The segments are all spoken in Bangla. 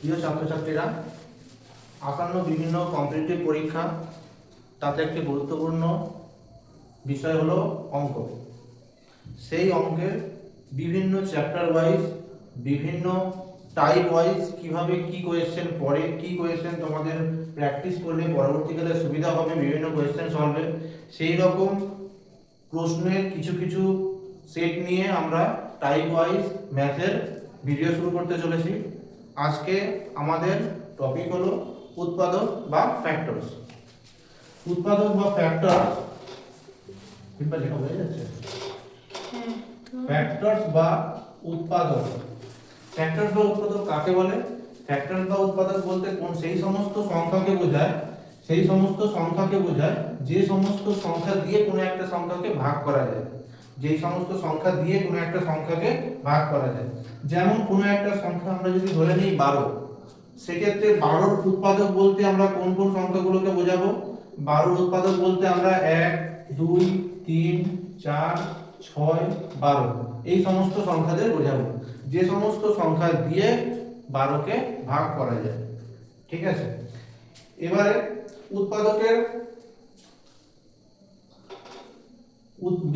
প্রিয় ছাত্রছাত্রীরা, আসন্ন বিভিন্ন কম্পিটিটিভ পরীক্ষা, তাতে একটি গুরুত্বপূর্ণ বিষয় হলো অঙ্ক। সেই অঙ্কের বিভিন্ন চ্যাপ্টার ওয়াইজ বিভিন্ন টাইপ ওয়াইজ কীভাবে কি কোয়েশ্চেন পড়ে, কি কোয়েশ্চেন তোমাদের প্র্যাকটিস করলে পরবর্তীকালে সুবিধা হবে, বিভিন্ন কোয়েশ্চেন সলভে সেই রকম প্রশ্নের কিছু কিছু সেট নিয়ে আমরা টাইপ ওয়াইজ ম্যাথের ভিডিও শুরু করতে চলেছি। আজকে আমাদের টপিক হলো উৎপাদক বা ফ্যাক্টরস উৎপাদক বা ফ্যাক্টরস লেখা হয়ে যাচ্ছে? ফ্যাক্টরস বা উৎপাদক। ফ্যাক্টরস বা উৎপাদক কাকে বলে? ফ্যাক্টরস বা উৎপাদক বলতে কোন সেই সমস্ত সংখ্যাকে বোঝায় সেই সমস্ত সংখ্যাকে বোঝায় যে সমস্ত সংখ্যা দিয়ে কোনো একটা সংখ্যাকে ভাগ করা যায়। যেই সমস্ত সংখ্যা দিয়ে কোনো একটা সংখ্যাকে ভাগ করা যায়। যেমন কোনো একটা সংখ্যা আমরা যদি ধরে নিই বারো, সেক্ষেত্রে বারোর উৎপাদক বলতে আমরা কোন কোন সংখ্যাগুলোকে বোঝাবো? বারোর উৎপাদক বলতে আমরা এক, দুই, তিন, চার, ছয়, বারো এই সমস্ত সংখ্যাদের বোঝাবো। যে সমস্ত সংখ্যা দিয়ে বারোকে ভাগ করা যায়। ঠিক আছে? এবারে উৎপাদকের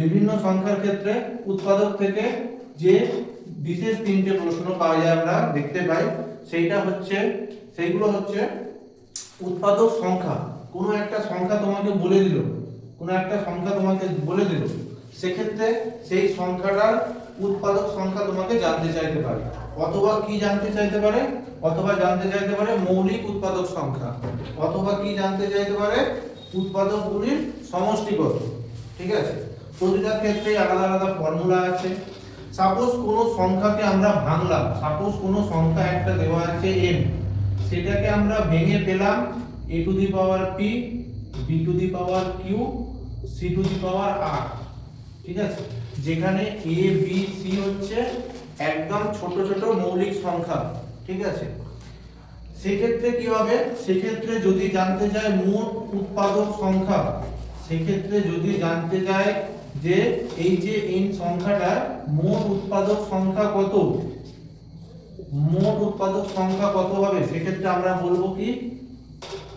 বিভিন্ন সংখ্যার ক্ষেত্রে উৎপাদক থেকে যে বিশেষ তিনটে প্রশ্ন পাওয়া যায় আমরা দেখতে পাই, সেইটা হচ্ছে, সেইগুলো হচ্ছে উৎপাদক সংখ্যা। কোনো একটা সংখ্যা তোমাকে বলে দিল, কোনো একটা সংখ্যা তোমাকে বলে দিল, সেক্ষেত্রে সেই সংখ্যাটার উৎপাদক সংখ্যা তোমাকে জানতে চাইতে পারে। অথবা কি জানতে চাইতে পারে? অথবা জানতে চাইতে পারে মৌলিক উৎপাদক সংখ্যা। অথবা কি জানতে চাইতে পারে? উৎপাদকগুলির সমষ্টিগত। ঠিক আছে? প্রতিটা ক্ষেত্রে আলাদা আলাদা ফর্মুলা আছে। সাপোজ কোনো সংখ্যাকে আমরা ভাঙলাম সাপোজ কোনো সংখ্যা একটা দেওয়া আছে m, সেটাকে আমরা ভেঙে পেলাম a to the power p, b to the power q, c to the power r, ঠিক আছে? যেখানে a, b, c হচ্ছে একদম ছোট ছোট মৌলিক সংখ্যা, ঠিক আছে? সেক্ষেত্রে কি হবে? সেক্ষেত্রে যদি জানতে চায় মোট উৎপাদক সংখ্যা, সেক্ষেত্রে যদি জানতে চায় যে এই যে n সংখ্যাটা মোট উৎপাদক সংখ্যা কত? মোট উৎপাদক সংখ্যা কত হবে? সেক্ষেত্রে আমরা বলব কি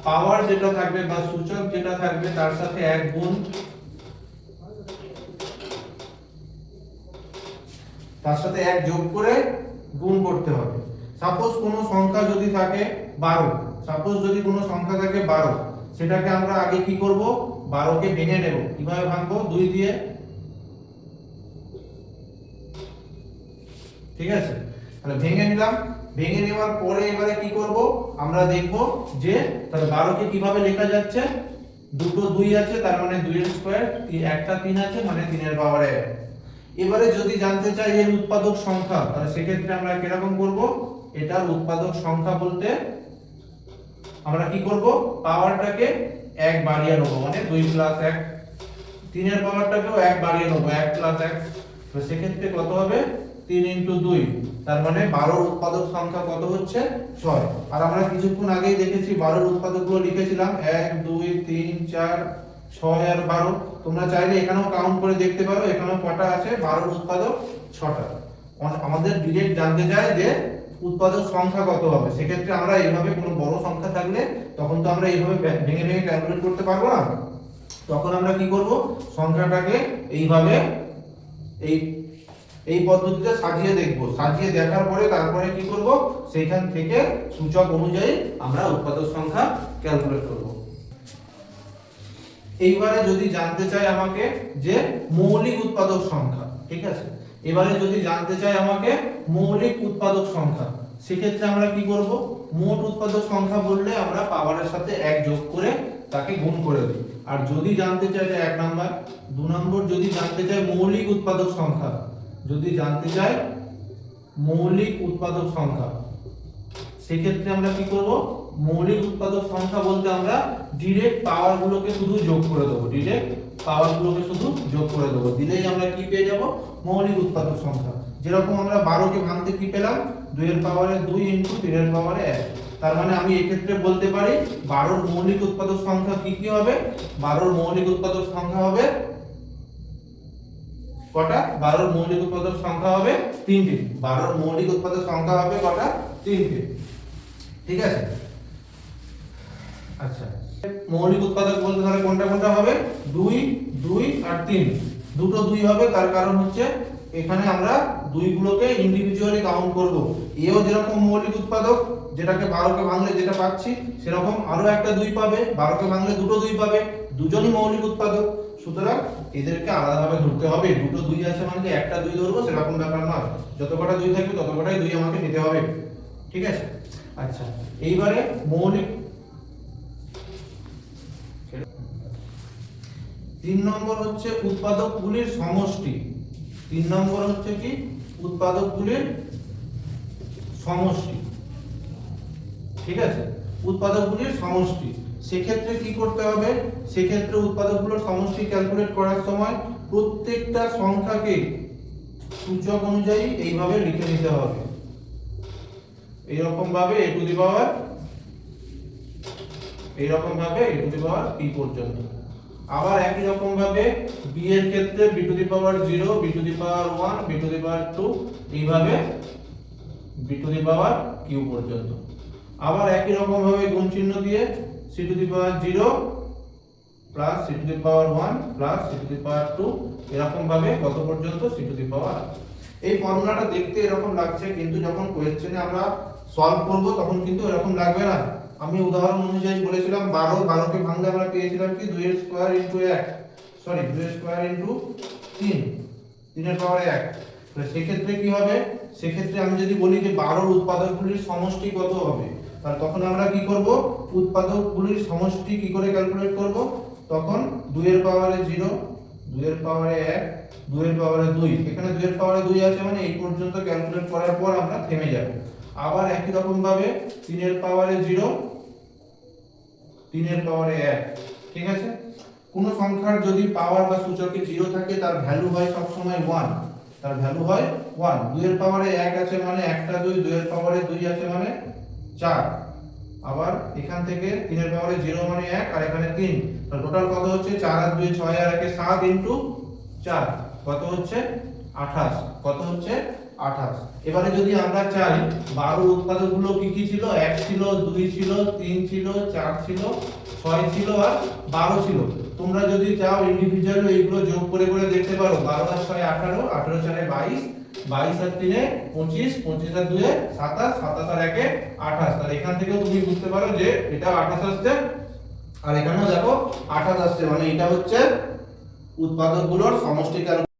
পাওয়ার যেটা থাকবে বা সূচক যেটা থাকবে তার সাথে এক গুণ তার সাথে এক যোগ করে গুণ করতে হবে। সাপোজ কোনো সংখ্যা যদি থাকে বারো সাপোজ যদি কোনো সংখ্যা থাকে বারো, সেটাকে আমরা আগে কি করব? বারোকে ভেঙে নেব। কীভাবে ভাঙবো? দুই দিয়ে ঠিক আছে? তাহলে ভেঙে নিলাম। ভেঙে নেওয়ার পরে এবারে কি করব? আমরা দেখব যে, তাহলে বারোকে কীভাবে লেখা যাচ্ছে? দুটো দুই আছে, তার মানে দুইয়ের স্কোয়ার একটা তিন আছে মানে তিনের পাওয়ারে এবারে যদি জানতে চাই এর উৎপাদক সংখ্যা, তাহলে সেক্ষেত্রে আমরা কীরকম করব? এটার উৎপাদক সংখ্যা বলতে আমরা কি করব? পাওয়ারটাকে এক বাড়িয়ে নেব মানে দুই প্লাস এক। তিনের পাওয়ারটাকেও এক বাড়িয়ে নেব, এক প্লাস এক। তো সেক্ষেত্রে কত হবে? তিন ইন্টু দুই, তার মানে বারোর উৎপাদক সংখ্যা কত হচ্ছে? ছয়। আর আমরা কিছুক্ষণ আগেই দেখেছি বারোর উৎপাদকগুলো লিখেছিলাম এক, দুই, তিন, চার, ছয় আর বারো। তোমরা চাইলে এখানেও কাউন্ট করে দেখতে পারো, এখানেও কটা আছে? বারোর উৎপাদক ছটা। আমাদের ডিরেক্ট জানতে চায় যে উৎপাদক সংখ্যা কত হবে। সেক্ষেত্রে আমরা এইভাবে কোনো বড় সংখ্যা থাকলে তখন তো আমরা এইভাবে ভেঙে ভেঙে ক্যালকুলেট করতে পারব না। তখন আমরা কি করব? সংখ্যাটাকে এইভাবে এই এই পদ্ধতিতে সাজিয়ে দেখব। সাজিয়ে দেখার পরে তারপরে কি করব? সেইখান থেকে সূচক অনুযায়ী আমরা উৎপাদক সংখ্যা ক্যালকুলেট করব। এইবারে যদি জানতে চাই আমাকে যে মৌলিক উৎপাদক সংখ্যা, ঠিক আছে? এবারে যদি জানতে চাই আমাকে মৌলিক উৎপাদক সংখ্যা, সেক্ষেত্রে আমরা কি করব? মোট উৎপাদক সংখ্যা বললে আমরা পাওয়ারের সাথে এক যোগ করে তাকে গুণ করে দিই। আর যদি জানতে চাই এক নাম্বার দু নম্বর যদি জানতে চাই মৌলিক উৎপাদক সংখ্যা যদি জানতে চাই মৌলিক উৎপাদক সংখ্যা। সেক্ষেত্রে আমরা কি করব? মৌলিক উৎপাদক সংখ্যা বলতে আমরা ডিরেক্ট পাওয়ার গুলোকে শুধু যোগ করে দেবো। ডিরেক্ট পাওয়ার গুলোকে শুধু যোগ করে দেবো। দিলেই আমরা কি পেয়ে যাব? মৌলিক উৎপাদক সংখ্যা। যেরকম আমরা বারোকে ভাঙতে কি পেলাম? দুইয়ের পাওয়ারে দুই ইন্টু তিনের পাওয়ারে এক। তার মানে আমি এক্ষেত্রে বলতে পারি, বারোর মৌলিক উৎপাদক সংখ্যা কি কি হবে? বারোর মৌলিক উৎপাদক সংখ্যা হবে কটা? বারোর মৌলিক উৎপাদক সংখ্যা হবে তিনটে। বারোর মৌলিক উৎপাদক সংখ্যা হবে কটা? তিনটে। ঠিক আছে? আচ্ছা। মৌলিক উৎপাদক বলতে তাহলে কোনটা কোনটা হবে? দুই দুই আর তিন। দুটো দুই হবে, তার কারণ হচ্ছে এখানে আমরা দুইগুলোকে ইন্ডিভিজুয়ালি কাউন্ট করব। এও যেরকম মৌলিক উৎপাদক, যেটাকে বারোকে ভাঙলে যেটা পাচ্ছি, সেরকম আরও একটা দুই পাবে, বারোকে ভাঙলে দুটো দুই পাবে। দুজনই মৌলিক উৎপাদক। সুতরাং এদেরকে আলাদাভাবে ধরতে হবে। দুটো দুই আছে মানে একটা দুই ধরবো, সেরকম ব্যাপার না যত কটা দুই থাকবে, তত কটাই দুই আমাকে নিতে হবে। ঠিক আছে? আচ্ছা এইবারে মৌলিক তিন নম্বর হচ্ছে উৎপাদকগুলির সমষ্টি। তিন নম্বর হচ্ছে কি? উৎপাদকগুলির সমষ্টি। ঠিক আছে? উৎপাদকগুলির সমষ্টি। সেক্ষেত্রে কি করতে হবে? সেক্ষেত্রে উৎপাদকগুলোর সমষ্টি ক্যালকুলেট করার সময় প্রত্যেকটা সংখ্যাকে সূচক অনুযায়ী এইভাবে লিখে নিতে হবে। এইরকম ভাবে এ টু দি পাওয়ার এইরকম ভাবে এ টু দি পাওয়ার পি পর্যন্ত। আবার একই রকম ভাবে বি এর ক্ষেত্রে B to the power zero B to the power one B to the power two এইভাবে B to the power Q পর্যন্ত। আবার একই রকম ভাবে গুণ চিহ্ন দিয়ে C to the power zero plus C to the power one plus C to the power two এরকম ভাবে কত পর্যন্ত সি টু দি পাওয়ার এই ফর্মুলাটা দেখতে এরকম লাগছে, কিন্তু যখন কোয়েশ্চেনে আমরা সলভ করব, তখন কিন্তু এরকম লাগবে না। আমি উদাহরণ অনুযায়ী বলেছিলাম, বারো, বারোকে ভাঙলে আমরা পেয়েছিলাম কি? দুইয়ের স্কোয়ার ইন্টু এক। সরি দুইয়ের স্কোয়ার ইন্টু তিন। তিনের পাওয়ার এক। তো সেক্ষেত্রে কি হবে? সেক্ষেত্রে আমি যদি বলি যে বারোর উৎপাদকগুলির সমষ্টি কত হবে? তাহলে তখন আমরা কি করব? উৎপাদকগুলির সমষ্টি কি করে ক্যালকুলেট করব? তখন দুইয়ের পাওয়ারে জিরো দুইয়ের পাওয়ারে এক, দুইয়ের পাওয়ারে দুই। এখানে দুইয়ের পাওয়ারে দুই আছে মানে এই পর্যন্ত ক্যালকুলেট করার পর আমরা থেমে যাব। আবার একই রকম ভাবে তিনের পাওয়ারে জিরো তিনের পাওয়ারে এক। ঠিক আছে? কোন সংখ্যার যদি পাওয়ার বা সূচকে জিরো থাকে, তার ভ্যালু হয় সবসময় ওয়ান তার ভ্যালু হয় ওয়ান দুইয়ের পাওয়ারে এক আছে মানে একটা দুই, দুইয়ের পাওয়ারে দুই আছে মানে চার। আবার এখান থেকে তিনের পাওয়ারে জিরো মানে এক, আর এখানে তিন। টোটাল কত হচ্ছে? চার আর দুই ছয় আর একে সাত ইন্টু চার। কত হচ্ছে? আঠাশ। কত হচ্ছে? আঠাশ। এবারে যদি আমরা চাই বারো উৎপাদকগুলো কি কি ছিল? এক ছিল, দুই ছিল, তিন ছিল, চার ছিল, ছয় ছিল, আর বারো ছিল। তোমরা যদি চাও ইন্ডিভিজুয়াল এইগুলো যোগ করে করে দেখতে পারো, বারো আর ছয় আঠারো আঠারো চারে বাইশ বাইশ আর তিনে পঁচিশ পঁচিশ আর দুয়ে সাতাশ সাতাশ আর একে আঠাশ। তাহলে এখান থেকেও তুমি বুঝতে পারো যে এটা আঠাশ আসছে। আর এখানেও দেখো আঠাশ আসছে মানে এটা হচ্ছে উৎপাদকগুলোর সমষ্টি